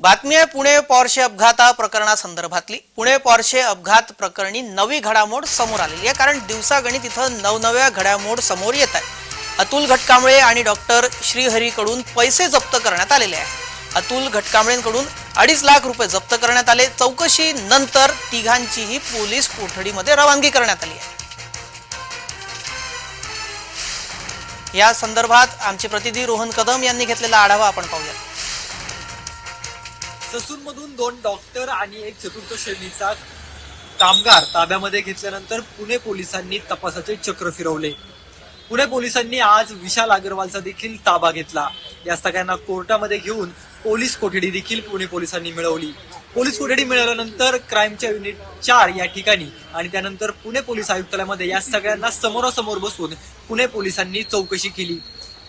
बातमी आहे पुणे पॉर्शे अपघाता प्रकरणासंदर्भातली. पुणे पॉर्शे अपघात प्रकरणी नवी घडामोड समोर आलेली आहे कारण दिवसागणित इथं नवनव्या घडामोड समोर येत आहे. अतुल घटकांबळे आणि डॉक्टर श्रीहरीकडून पैसे जप्त करण्यात आलेले आहे. अतुल घटकांबळेंकडून अडीच लाख रुपये जप्त करण्यात आले. चौकशी नंतर तिघांचीही पोलीस कोठडीमध्ये रवानगी करण्यात आली आहे. या संदर्भात आमचे प्रतिनिधी रोहन कदम यांनी घेतलेला आढावा आपण पाहूया ससून मधून दोन डॉक्टर आणि एक चतुर्थ श्रेणीचा कामगार ताब्यामध्ये घेतल्यानंतर पुणे पोलिसांनी तपासाचे चक्र फिरवले. पुणे पोलिसांनी आज विशाल अग्रवालचा देखील ताबा घेतला. या सगळ्यांना कोर्टामध्ये घेऊन पोलीस कोठडी देखील पुणे पोलिसांनी मिळवली. पोलीस कोठडी मिळवल्यानंतर क्राईमच्या युनिट चार या ठिकाणी आणि त्यानंतर पुणे पोलीस आयुक्तालयामध्ये या सगळ्यांना समोरासमोर बसून पुणे पोलिसांनी चौकशी केली.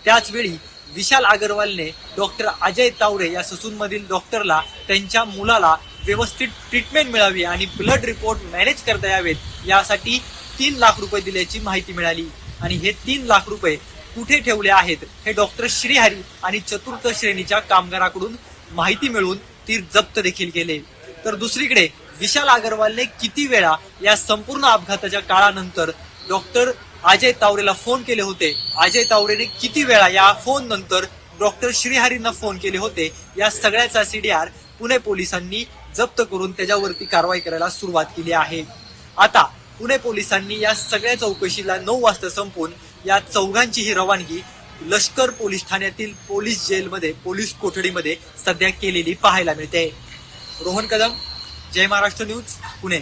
त्याचवेळी विशाल अगरवालने डॉक्टर अजय तावरे या ससूनमधील डॉक्टरला त्यांच्या मुलाला व्यवस्थित ट्रीटमेंट मिळावी आणि ब्लड रिपोर्ट मॅनेज करता यावेत यासाठी तीन लाख रुपये दिल्याची माहिती मिळाली. आणि हे तीन लाख रुपये कुठे ठेवले आहेत हे डॉक्टर श्रीहरी आणि चतुर्थ श्रेणीच्या कामगाराकडून माहिती मिळून ती जप्त देखील केले. तर दुसरीकडे विशाल अगरवालने किती वेळा या संपूर्ण अपघाताच्या काळानंतर डॉक्टर अजय तावरेला फोन केले होते. अजय तावरेने किती वेळा या फोन नंतर डॉक्टर श्रीहरींना फोन केले होते. या सगळ्याचा सीडीआर पुणे पोलिसांनी जप्त करून त्याच्यावरती कारवाई करायला सुरुवात केली आहे. आता पुणे पोलिसांनी या सगळ्या चौकशीला नऊ वाजता संपून या चौघांची ही रवानगी लष्कर पोलीस ठाण्यातील पोलीस जेलमध्ये पोलीस कोठडीमध्ये सध्या केलेली पाहायला मिळते. रोहन कदम जय महाराष्ट्र न्यूज पुणे.